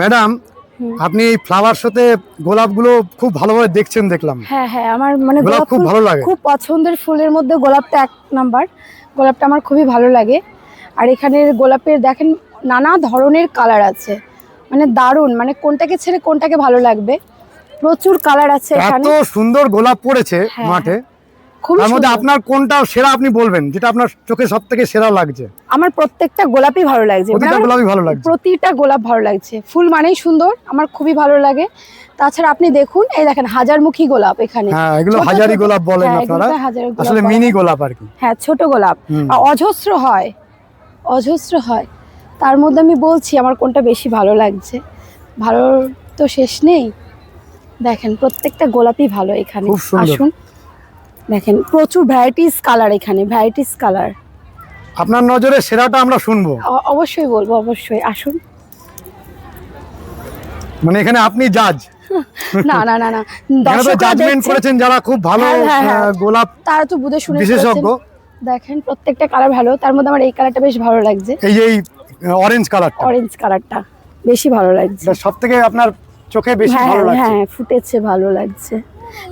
Madam আপনি এই flower শোতে গোলাপগুলো খুব ভালোভাবে দেখছেন দেখলাম। হ্যাঁ হ্যাঁ আমার মানে গোলাপ খুব ভালো লাগে। খুব পছন্দের ফুলের মধ্যে গোলাপটা এক নাম্বার। গোলাপটা আমার খুবই ভালো লাগে। আর এখানের গোলাপের দেখেন নানা ধরনের কালার আছে। মানে দারুণ মানে কোনটাকে ছেড়ে কোনটাকে ভালো লাগবে? প্রচুর কালার আছে এত সুন্দর গোলাপ পড়েছে হ্যাঁ, মাঠে। তার মধ্যে আপনার কোনটা সেরা আপনি বলবেন যেটা আপনার চোখে সব থেকে সেরা লাগছে? আমার প্রত্যেকটা গোলাপই ভালো লাগছে। মানে প্রতিটা গোলাপই ভালো লাগছে। প্রতিটা গোলাপ ভালো লাগছে। ফুল মানেই সুন্দর আমার খুবই ভালো লাগে। তাছাড়া আপনি দেখুন এই দেখেন হাজারমুখী গোলাপ এখানে। হ্যাঁ এগুলো হাজারি গোলাপ বলেন হ্যাঁ, আপনারা। আসলে মিনি গোলাপ আর কি। হ্যাঁ ছোট গোলাপ। অজস্র হয়। অজস্র হয়। তার মধ্যে আমি বলছি আমার কোনটা বেশি ভালো লাগছে? ভালো তো শেষ নেই। দেখেন প্রত্যেকটা গোলাপই ভালো এখানে। আসুন। দেখেন প্রচুর ভ্যারাইটিস কালার এখানে ভ্যারাইটিস কালার আপনার নজরে সেরাটা আমরা শুনব। অবশ্যই বলব অবশ্যই। আসুন। মানে এখানে আপনি জাজ না না না না। এখানে দর্শকরা জাজমেন্ট করেছেন যারা খুব ভালো হ্যাঁ, হ্যাঁ, হ্যাঁ। গোলাপ তারা তো বুঝে শুনে বিশেষজ্ঞ। দেখেন প্রত্যেকটা কালার ভালো। তার মধ্যে আমার এই কালারটা বেশ ভালো লাগছে। এই এই অরেঞ্জ কালারটা অরেঞ্জ কালারটা বেশি ভালো লাগছে। এটা সব থেকে আপনার চোখে বেশি ভালো লাগছে। হ্যাঁ ফুটেছে ভালো লাগছে।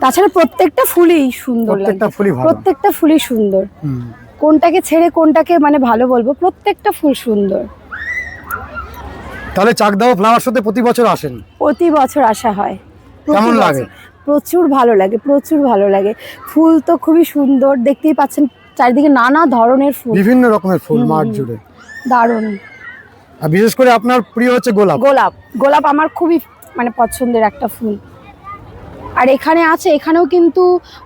তাছাড়া প্রত্যেকটা ফুলই সুন্দর প্রত্যেকটা ফুলই ভালো। প্রত্যেকটা ফুলই সুন্দর। কোনটাকে ছেড়ে কোনটাকে মানে ভালো বলব প্রত্যেকটা ফুল সুন্দর। তাহলে চাকদাও ফ্লাওয়ার শোতে প্রতি বছর আসেন? প্রতি বছর আসা হয়। কেমন লাগে? প্রচুর ভালো লাগে প্রচুর ভালো লাগে। ফুল তো খুবই সুন্দর দেখতেই পাচ্ছেন চারিদিকে নানা ধরনের ফুল। বিভিন্ন রকমের ফুল মাঠ জুড়ে। দারুণ। আর বিশেষ করে আপনার প্রিয় হচ্ছে গোলাপ। গোলাপ। গোলাপ আমার খুবই মানে পছন্দের একটা ফুল। আর এখানে আছে এখানেও কিন্তু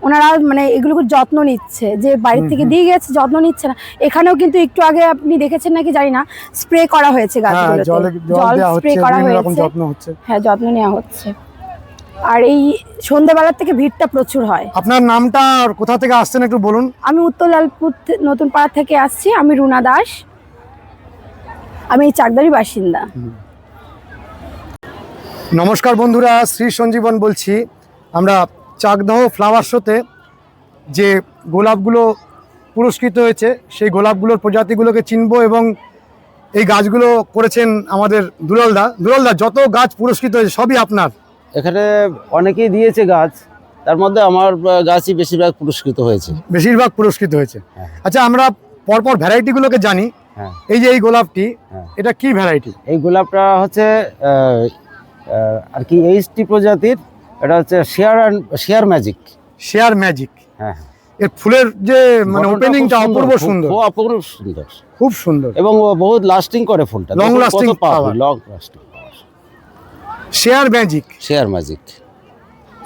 ওনারা মানে এগুলোকে যত্ন নিচ্ছে যে বাড়ির থেকে দিয়ে গেছে যত্ন নিচ্ছে না। এখানেও কিন্তু একটু আগে আপনি দেখেছেন নাকি জানি না স্প্রে করা হয়েছে হ্যাঁ গাছগুলোতে। জল স্প্রে করা হয়েছে। হ্যাঁ যত্ন নেওয়া হচ্ছে। আর এই সন্ধ্যেবেলার থেকে ভিড়টা প্রচুর হয়। আপনার নামটা আর কোথা থেকে আসছেন একটু বলুন। আমি উত্তর লালপুর নতুন পাড়া থেকে আসছি আমি রুনা দাস। আমি এই চাকদারি বাসিন্দা। নমস্কার বন্ধুরা শ্রী সঞ্জীবন বলছি। আমরা চাকদহ ফ্লাওয়ার শোতে যে গোলাপগুলো পুরস্কৃত হয়েছে সেই গোলাপগুলোর প্রজাতিগুলোকে চিনবো এবং এই গাছগুলো করেছেন আমাদের দুলালদা দুলালদা যত গাছ পুরস্কৃত হয়েছে সবই আপনার? এখানে অনেকেই দিয়েছে গাছ তার মধ্যে আমার গাছই বেশিরভাগ পুরস্কৃত হয়েছে। বেশিরভাগ পুরস্কৃত হয়েছে। হ্যাঁ। আচ্ছা আমরা পরপর ভ্যারাইটিগুলোকে জানি। হ্যাঁ। এই যে এই গোলাপটি হ্যাঁ। এটা কি ভ্যারাইটি এই গোলাপটা হচ্ছে আর কি এইচটি প্রজাতির এটা হচ্ছে sheer sheer magic sheer magic হ্যাঁ এর ফুলের যে মানে ওপেনিংটা অপূর্ব সুন্দর। অপূর্ব সুন্দর। খুব সুন্দর। এবং ও বহুত লাস্টিং করে ফুলটা। Long lasting power. Long lasting sheer magic sheer magic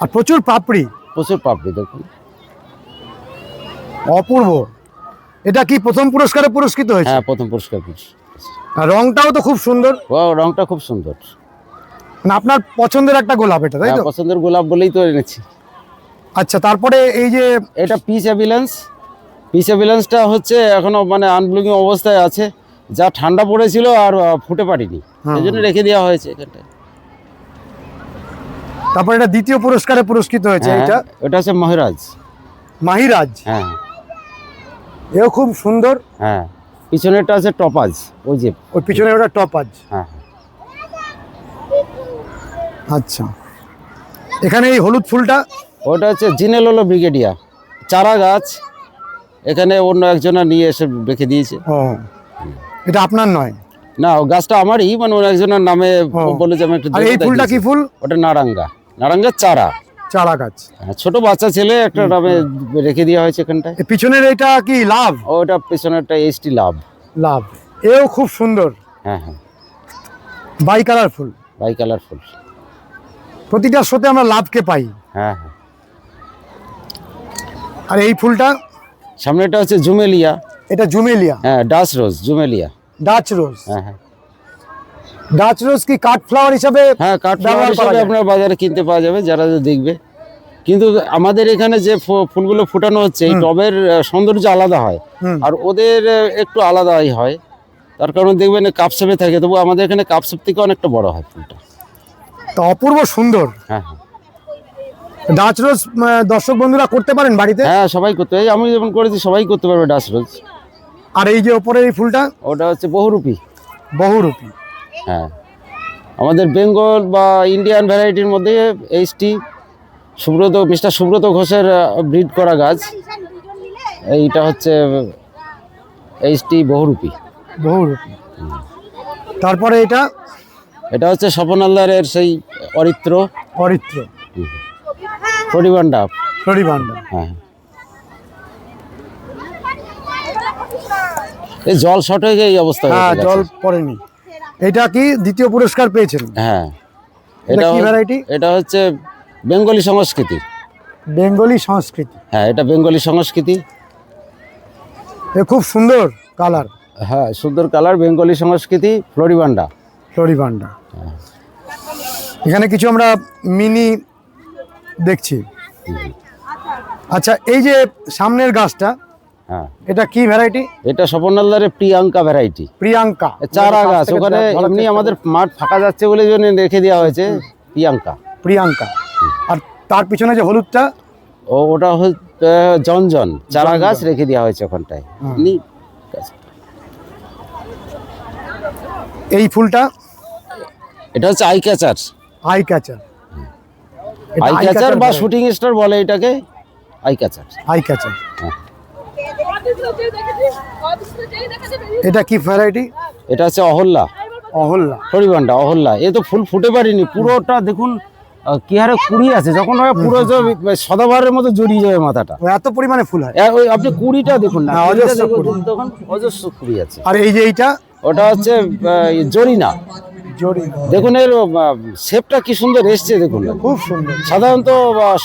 আর প্রচুর পাপড়ি। প্রচুর পাপড়ি দেখুন। অপূর্ব। এটা কি প্রথম পুরস্কারে পুরস্কৃত হয়েছে? হ্যাঁ প্রথম পুরস্কার। আর রংটাও তো খুব সুন্দর। ও রংটা খুব সুন্দর। মানে আপনার পছন্দের একটা গোলাপ এটা তাই হ্যাঁ, তো? পছন্দের গোলাপ বলেই তো এনেছি। আচ্ছা তারপরে এই যে এটা পিস অ্যাম্বুলেন্স পিস অ্যাম্বুলেন্সটা হচ্ছে এখনও মানে আনব্লুকিং অবস্থায় আছে। যা ঠান্ডা পড়েছিল আর ফুটে পারিনি সেই জন্য রেখে দেওয়া হয়েছে এখানটায়। তারপরে এটা দ্বিতীয় পুরস্কারে পুরস্কৃত হয়েছে হ্যাঁ, এটা এটা হচ্ছে মহিরাজ। মাহিরাজ? হ্যাঁ। এও খুব সুন্দর। হ্যাঁ পিছনেরটা আছে টপাজ ওই যে। ওর পিছনে ওটা টপাজ। হ্যাঁ। আচ্ছা। এখানে এই হলুদ ফুলটা? ওটা হচ্ছে জিনেলোলো ব্রিগেডিয়া চারা গাছ। এখানে অন্য একজনা নিয়ে এসে রেখে দিয়েছে। ও। এটা আপনার নয়? না ও গাছটা আমারই মানে অন্য একজনের নামে বলে যে আমি একটু আর এই ফুলটা কি ফুল? ওটা নারাঙ্গা। নারাঙ্গার চারা। চারা গাছ। হ্যাঁ, ছোট বাচ্চা ছেলে একটা নামে রেখে দেওয়া হয়েছে এখানটায়। পিছনের এটা কি লাভ? ওটা পেছনেরটা এইচটি লাভ। লাভ। এও খুব সুন্দর। হ্যাঁ হ্যাঁ। বাই কালার ফুল। বাই কালারফুল প্রতিটা শোতে আমরা লাভকে পাই। হ্যাঁ হ্যাঁ। আর এই ফুলটা? সামনেটা হচ্ছে জুমেলিয়া। এটা জুমেলিয়া। হ্যাঁ ডাচ রোজ জুমেলিয়া। ডাচ রোজ। হ্যাঁ হ্যাঁ। ডাচ রোজ কি কাঠ ফ্লাওয়ার হিসাবে হ্যাঁ ব্যবহার ফ্লাওয়ার হিসেবে। আপনার বাজারে কিনতে পাওয়া যাবে যারা দেখবে। কিন্তু আমাদের এখানে যে ফুলগুলো ফুটানো হচ্ছে এই। টবের সৌন্দর্য আলাদা হয়। আর ওদের একটু আলাদাই হয়। তার কারণ দেখবেন কাপসেপে থাকে তবু আমাদের এখানে কাপসেপ থেকে অনেকটা বড় হয় ফুলটা। তো অপূর্ব সুন্দর। হ্যাঁ। ডাচ রোজ দর্শক বন্ধুরা করতে পারেন বাড়িতে? হ্যাঁ সবাই করতে পারে। আমি যেমন করেছি সবাই করতে পারবে ডাস রোজ আর এই যে ওপরে এই ফুলটা? ওটা হচ্ছে বহুরূপী। বহুরূপী। হ্যাঁ। আমাদের বেঙ্গল বা ইন্ডিয়ান ভ্যারাইটির মধ্যে এইচটি সুব্রত মিস্টার সুব্রত ঘোষের ব্রিড করা গাছ। এইটা হচ্ছে এইচটি বহুরূপী। বহুরূপী। তারপরে এটা? এটা হচ্ছে স্বপন হালদারের সেই অরিত্র। অরিত্র। পরিবান্ডা ফ্লোরিবান্ডা হ্যাঁ। এই জল শর্ট হয়ে গিয়ে এই অবস্থা হ্যাঁ জল পড়েনি। এটা কি দ্বিতীয় পুরস্কার পেয়েছেন? হ্যাঁ। এটা কি variety? এটা হচ্ছে বেঙ্গলি সংস্কৃতি। বেঙ্গলি সংস্কৃতি। হ্যাঁ এটা বেঙ্গলি সংস্কৃতি। এ খুব সুন্দর কালার। হ্যাঁ সুন্দর কালার বেঙ্গলি সংস্কৃতি ফ্লোরিবান্ডা ফ্লোরিবান্ডা এখানে কিছু আমরা মিনি দেখছি। আচ্ছা এই যে সামনের গাছটা হ্যাঁ। এটা কি ভ্যারাইটি এটা স্বপন প্রিয়াঙ্কা ভ্যারাইটি প্রিয়াঙ্কা। চারা গাছ ওখানে এমনি আমাদের মাঠ ফাঁকা যাচ্ছে বলে জন্য রেখে দেওয়া হয়েছে প্রিয়াঙ্কা। প্রিয়াঙ্কা। আর তার পিছনে যে হলুদটা? ও ওটা হচ্ছে জনজন। চারা গাছ রেখে দেওয়া হয়েছে ওখানটায়। এই ফুলটা এটা হচ্ছে eye catcher eye catcher eye catcher বা শুটিং স্টার বলে এটাকে আই ক্যাচার আই ক্যাচার এটা কি ভ্যারাইটি এটা হচ্ছে অহল্লা অহল্লা হরিবান্ডা অহল্লা এ তো ফুল ফুটে পারিনি পুরোটা দেখুন কি হারে কুড়ি আছে যখন হয় পুরো সদাবারের মতো জড়িয়ে যাবে মাথাটা। এত পরিমাণে ফুল হয়। ওই আপনি কুড়িটা দেখুন না অজস্র তখন অজস্র কুড়ি আছে। আর এই যে এইটা? ওটা হচ্ছে জরিনা। জরি দেখুন এর শেপটা কি সুন্দর এসছে দেখুন। খুব সুন্দর। সাধারণত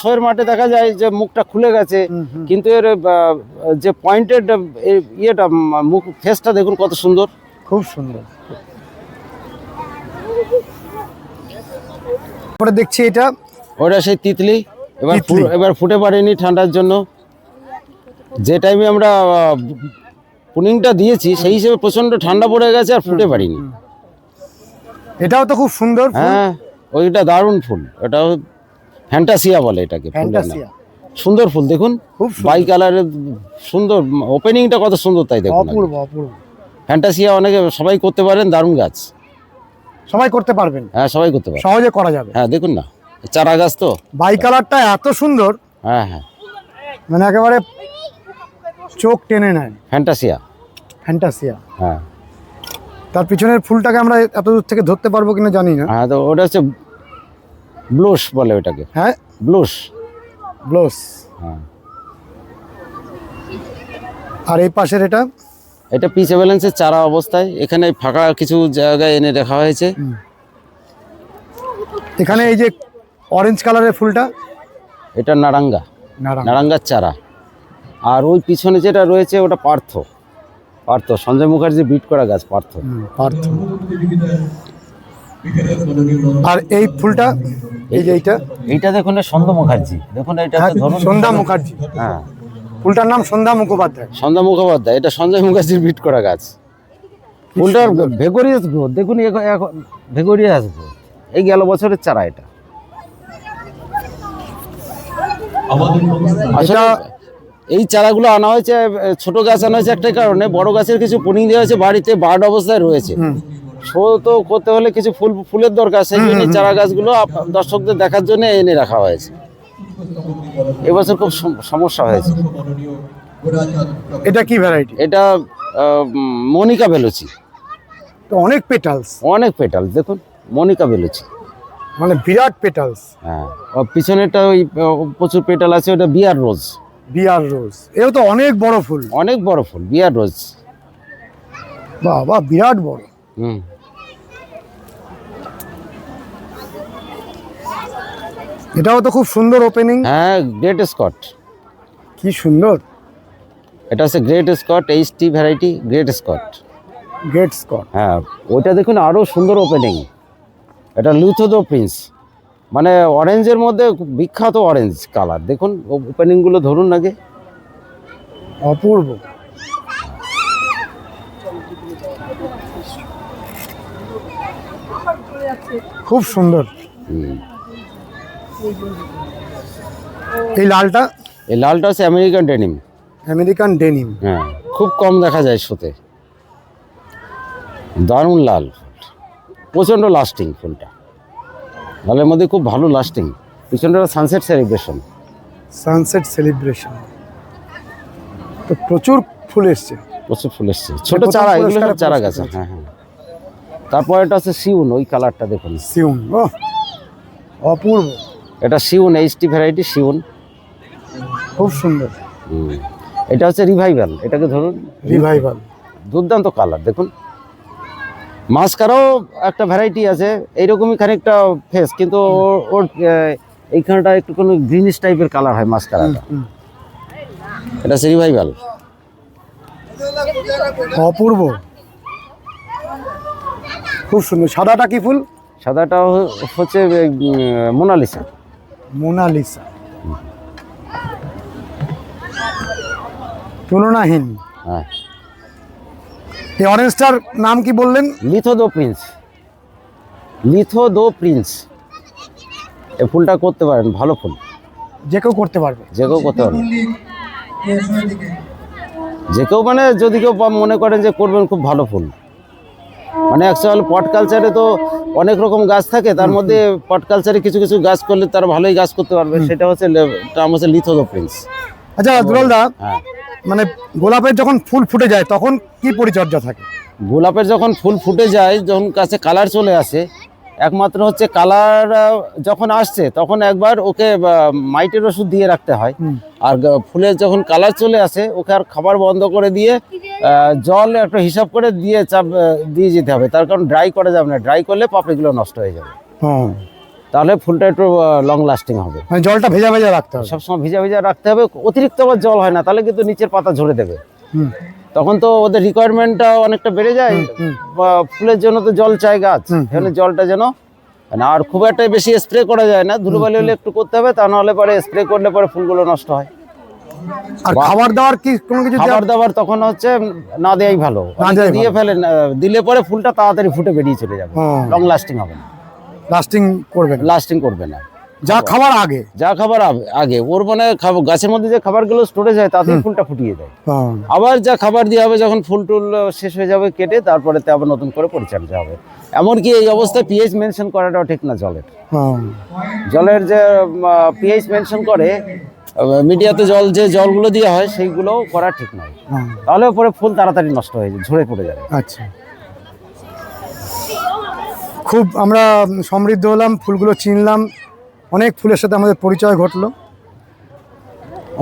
শোয়ের মাঠে দেখা যায় যে মুখটা খুলে গেছে। কিন্তু এর যে পয়েন্টেড ইয়েটা মুখ ফেসটা দেখুন কত সুন্দর। খুব সুন্দর। পরে দেখছি এটা। ওটা সেই তিতলি। এবার এবার ফুটে পারেনি ঠান্ডার জন্য। যে টাইমে আমরা পুনিংটা দিয়েছি সেই হিসেবে প্রচণ্ড ঠান্ডা পড়ে গেছে আর ফুটে পারিনি এটাও তো খুব সুন্দর ফুল। হ্যাঁ ওইটা দারুণ ফুল। ওটা ফ্যান্টাসিয়া বলে এটাকে ফ্যান্টাসিয়া। সুন্দর ফুল দেখুন। খুব বাই কালারের সুন্দর ওপেনিংটা কত সুন্দর তাই দেখুন অপূর্ব অপূর্ব। ফ্যান্টাসিয়া অনেকে সবাই করতে পারেন দারুণ গাছ। সবাই করতে পারবেন। হ্যাঁ সবাই করতে পারবেন। সহজে করা যাবে। হ্যাঁ দেখুন না চারা গাছ তো। বাই কালারটা এত সুন্দর। হ্যাঁ হ্যাঁ। মানে একেবারে চোখ টেনে নেয়। ফ্যান্টাসিয়া। ফ্যান্টাসিয়া। হ্যাঁ। তার পিছনের ফুলটাকে আমরা এত দূর থেকে ধরতে পারব কিনা জানি না। হ্যাঁ তো ওটা হচ্ছে ব্লুশ বলে ওটাকে। হ্যাঁ? ব্লুশ। ব্লোস হ্যাঁ। আর এই পাশের এটা? এটা পিচ ব্যালেন্সের চারা অবস্থায়। এখানে ফাঁকা কিছু জায়গায় এনে রাখা হয়েছে। এখানে এই যে অরেঞ্জ কালারের ফুলটা? এটা নারাঙ্গা নারাং নারাঙ্গার চারা। আর ওই পিছনে যেটা রয়েছে ওটা পার্থ। পার্থ। সঞ্জয় মুখার্জি বিট করা গাছ পার্থ। পার্থ। আর এই ফুলটা এই যে এইটা? এইটা দেখুন এ সন্ধ্যা মুখার্জি। দেখুন এটা হ্যাঁ, ধরুন সন্ধ্যা মুখার্জি। হ্যাঁ। ফুলটার নাম সন্ধ্যা মুখোপাধ্যায়। সন্ধ্যা মুখোপাধ্যায় এটা সঞ্জয় মুখার্জির বিট করা গাছ। ফুলটার ভেগোরিয়াস গ্রোথ দেখুন এখন- এখন ভেগোরিয়াস গ্রোথ এই গেল বছরের চারা এটা। এই চারাগুলো আনা হয়েছে ছোট গাছ আনা হয়েছে একটা কারণে বড় গাছের কিছু পুনিং দেওয়া হয়েছে বাড়িতে বার্ড অবস্থায় রয়েছে। শো তো করতে হলে কিছু ফুল ফুলের দরকার সেই জন্য চারা গাছগুলো দর্শকদের দেখার জন্য এনে রাখা হয়েছে। এবছর খুব সমস্যা হয়েছে। এটা কি ভ্যারাইটি এটা মনিকা বেলুচি। অনেক পেটালস অনেক পেটাল দেখুন মনিকা বেলুচি। মানে বিরাট পেটালস হ্যাঁ আর পিছনেরটা ওই প্রচুর পেটাল আছে ওটা বিয়ার রোজ। বিয়ার রোজ। এও তো অনেক বড় ফুল। অনেক বড় ফুল বিয়ার রোজ। বাবা বিরাট বড়। হুম। এটাও তো খুব সুন্দর ওপেনিং হ্যাঁ গ্রেট স্কট কি সুন্দর। এটা হচ্ছে great Scott H T variety great Scott get Scott হ্যাঁ ওইটা দেখুন আরও সুন্দর ওপেনিং এটা লুথোদো প্রিন্স। মানে অরেঞ্জের মধ্যে বিখ্যাত অরেঞ্জ কালার দেখুন ওপেনিংগুলো ধরুন আগে। অপূর্ব। খুব সুন্দর। এই লালটা? এই লালটা হচ্ছে আমেরিকান ডেনিম আমেরিকান ডেনিম হ্যাঁ খুব কম দেখা যায় শোতে। দারুণ লাল। প্রচণ্ড লাস্টিং ফুলটা। হলের মধ্যে খুব ভালো লাস্টিং পিছনটা সানসেট সেলিব্রেশন সানসেট সেলিব্রেশন তো প্রচুর ফুল এসছে। প্রচুর ফুল এসছে। ছোট চারা এগুলো সব চারা গাছে। হ্যাঁ হ্যাঁ। তারপর এটা হচ্ছে শিউন ওই কালারটা দেখুন। সিউন ও অপূর্ব। এটা শিউন এইচটি ভ্যারাইটি শিউন খুব সুন্দর। হুম। এটা হচ্ছে রিভাইভাল এটাকে ধরুন রিভাইভাল দুর্দান্ত কালার দেখুন। মাস্কারও একটা ভ্যারাইটি আছে এইরকমই খানিকটা ফেস কিন্তু ওর- এইখানটা একটু কোনো গ্রিনিশ টাইপের কালার হয় মাস্কারাটা এটা রিভাইভাল অপূর্ব। খুব সুন্দর। সাদাটা কি ফুল? সাদাটা হচ্ছে মোনালিসা। মোনালিসা। তুলনাহীন। হ্যাঁ। এই অরেঞ্জটার নাম কি বললেন? লিথো দো প্রিন্স। লিথো দো প্রিন্স। এই ফুলটা করতে পারেন ভালো ফুল। যে কেউ করতে পারবে। যে কেউ করতে পারেন যে কেউ মানে যদি কেউ মনে করেন যে করবেন খুব ভালো ফুল। মানে অ্যাকচুয়াল পট কালচারে তো অনেক রকম গাছ থাকে তার মধ্যে পট কালচারে কিছু কিছু গাছ করলে তারা ভালোই গাছ করতে পারবে। সেটা হচ্ছে নাম হচ্ছে লিথো দো প্রিন্স। আচ্ছা দুলালদা হ্যাঁ। মানে গোলাপের যখন ফুল ফুটে যায় তখন কি পরিচর্যা থাকে? গোলাপের যখন ফুল ফুটে যায় যখন কাছে কালার চলে আসে একমাত্র হচ্ছে কালার যখন আসছে তখন একবার ওকে মাইটের ওষুধ দিয়ে রাখতে হয়। আর ফুলের যখন কালার চলে আসে ওকে আর খাবার বন্ধ করে দিয়ে জল একটা হিসাব করে দিয়ে চাপ দিয়ে যেতে হবে। তার কারণ ড্রাই করা যাবে না। ড্রাই করলে পাপড়িগুলো নষ্ট হয়ে যাবে। হ্যাঁ তাহলে ফুলটা একটু লং লাস্টিং হবে। মানে জলটা ভেজা ভেজা রাখতে হবে। সবসময় ভেজা ভেজা রাখতে হবে। অতিরিক্ত আবার জল হয় না তাহলে কিন্তু নিচের পাতা ঝরে দেবে। তখন তো ওদের রিকোয়ারমেন্টটা অনেকটা বেড়ে যায়। ফুলের জন্য তো জল চাই গাছ এখানে জলটা যেন মানে আর খুব একটা বেশি স্প্রে করা যায় না। ধুলোবালি হলে একটু করতে হবে তা নাহলে পরে স্প্রে করলে পরে ফুলগুলো নষ্ট হয়। আর খাবার দাবার কি কোনো কিছু খাবার দাবার তখন হচ্ছে না দেয়াই ভালো। দিয়ে ফেলেন দিলে পরে ফুলটা তাড়াতাড়ি ফুটে বেরিয়ে চলে যাবে। লং লাস্টিং হবে না। লাস্টিং করবে না। লাস্টিং করবে না। যা খাবার আগে। যা খাবার আগে- ওর মানে গাছের মধ্যে যে খাবারগুলো স্টোরেজ হয় তাতেই ফুলটা ফুটিয়ে দেয়। হ্যাঁ। আবার যা খাবার দেওয়া হবে যখন ফুল টুল শেষ হয়ে যাবে কেটে তারপরে তে আবার নতুন করে পরিচর্যা হবে। এমনকি এই অবস্থায় পিএইচ মেনশন করাটাও ঠিক না জলের। হ্যাঁ। জলের যে পিএইচ মেনশন করে মিডিয়াতে জল যে জলগুলো দেওয়া হয় সেইগুলো করা ঠিক নয়। হ্যাঁ। তাহলে পরে ফুল তাড়াতাড়ি নষ্ট হয়ে যায় ঝরে পড়ে যাবে। আচ্ছা। খুব আমরা সমৃদ্ধ হলাম ফুলগুলো চিনলাম অনেক ফুলের সাথে আমাদের পরিচয় ঘটলো।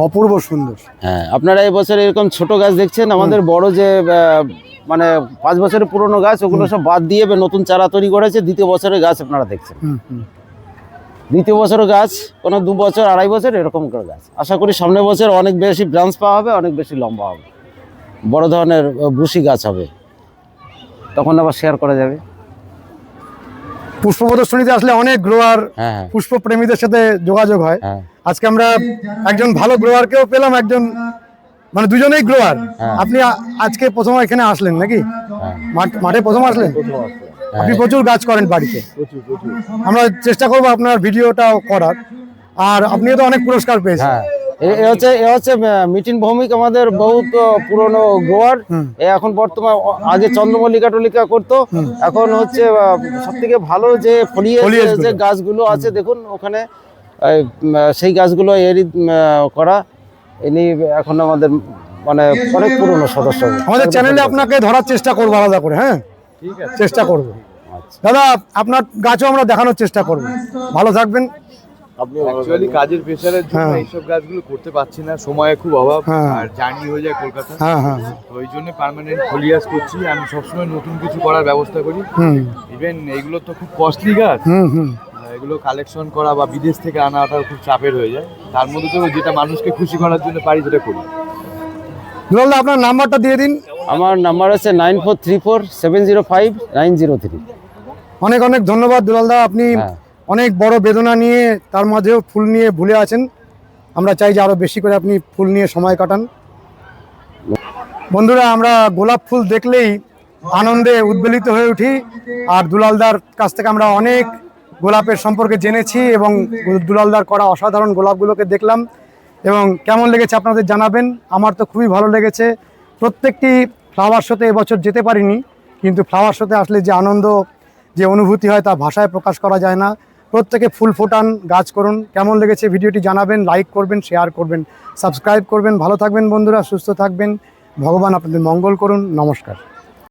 অপূর্ব সুন্দর। হ্যাঁ আপনারা এই বছর এরকম ছোট গাছ দেখছেন আমাদের বড় যে মানে পাঁচ বছরের পুরনো গাছ ওগুলো সব বাদ দিয়ে নতুন চারা তৈরি করেছে দ্বিতীয় বছরের গাছ আপনারা দেখছেন। দ্বিতীয় বছর গাছ কোনো দু বছর আড়াই বছর এরকম করে গাছ। আশা করি সামনের বছর অনেক বেশি ব্রাঞ্চ পাওয়া হবে অনেক বেশি লম্বা হবে। বড় ধরনের বুশি গাছ হবে। তখন আবার শেয়ার করা যাবে। পুষ্প প্রদর্শনীতে আসলে অনেক গ্রোয়ার হ্যাঁ পুষ্প প্রেমীদের সাথে যোগাযোগ হয়। হ্যাঁ। আজকে আমরা একজন ভালো গ্রোয়ারকেও পেলাম একজন মানে দুজনেই গ্রোয়ার। আপনি আজকে প্রথম এখানে আসলেন নাকি? হ্যাঁ। মাঠ- মাঠে প্রথম আসলেন? আপনি প্রচুর গাছ করেন বাড়িতে। আমরা চেষ্টা করব আপনার ভিডিওটাও করার। আর আপনিও তো অনেক পুরস্কার পেয়েছেন। এ হচ্ছে এ হচ্ছে মিটিন ভৌমিক আমাদের বহুত পুরনো গোয়ার। এ এখন বর্তমান আগে চন্দ্রমল্লিকা টলিকা করতো। এখন হচ্ছে সব থেকে ভালো যে ফলিয়ে যে গাছগুলো আছে দেখুন ওখানে সেই গাছগুলো এরই করা। ইনি এখন আমাদের মানে অনেক পুরনো সদস্য। আমাদের চ্যানেলে আপনাকে ধরার চেষ্টা করব আলাদা করে হ্যাঁ? চেষ্টা করব। আচ্ছা। দাদা আপনার গাছও আমরা দেখানোর চেষ্টা করব। ভালো থাকবেন। অ্যাকচুয়ালি কাজের প্রেশারের জন্য হ্যাঁ। এইসব গাছগুলো করতে পারছি না। সময়ের খুব অভাব। হ্যাঁ। আর জার্নি হয়ে যায় কলকাতা। হ্যাঁ। তো ওই জন্য পার্মানেন্ট ফলিয়াস করছি। আমি সবসময় নতুন কিছু করার ব্যবস্থা করি। হুম। ইভেন এগুলো তো খুব কস্টলি গাছ হুম হুম। এগুলো কালেকশন করা বা বিদেশ থেকে আনাটা খুব চাপের হয়ে যায়। তার মধ্যে তো যেটা মানুষকে খুশি করার জন্য পারি সেটা করি। দুলালদা আপনার নাম্বারটা দিয়ে দিন। আমার নাম্বার আছে nine four three four seven zero five nine zero three. অনেক অনেক ধন্যবাদ দুলালদা আপনি। অনেক বড় বেদনা নিয়ে তার মাঝেও ফুল নিয়ে ভুলে আছেন। আমরা চাই যে আরও বেশি করে আপনি ফুল নিয়ে সময় কাটান। বন্ধুরা, আমরা গোলাপ ফুল দেখলেই আনন্দে উদ্বেলিত হয়ে উঠি। আর দুলালদার কাছ থেকে আমরা অনেক গোলাপের সম্পর্কে জেনেছি এবং দুলালদার করা অসাধারণ গোলাপগুলোকে দেখলাম। এবং কেমন লেগেছে আপনাদের জানাবেন? আমার তো খুবই ভালো লেগেছে। প্রত্যেকটি ফ্লাওয়ার শোতে এবছর যেতে পারিনি, কিন্তু ফ্লাওয়ার শোতে আসলে যে আনন্দ, যে অনুভূতি হয় তা ভাষায় প্রকাশ করা যায় না। প্রত্যেকে ফুল ফোটান, গাছ করুন। কেমন লেগেছে ভিডিওটি জানাবেন লাইক করবেন শেয়ার করবেন সাবস্ক্রাইব করবেন। ভালো থাকবেন বন্ধুরা, সুস্থ থাকবেন। ভগবান আপনাদের মঙ্গল করুন। নমস্কার।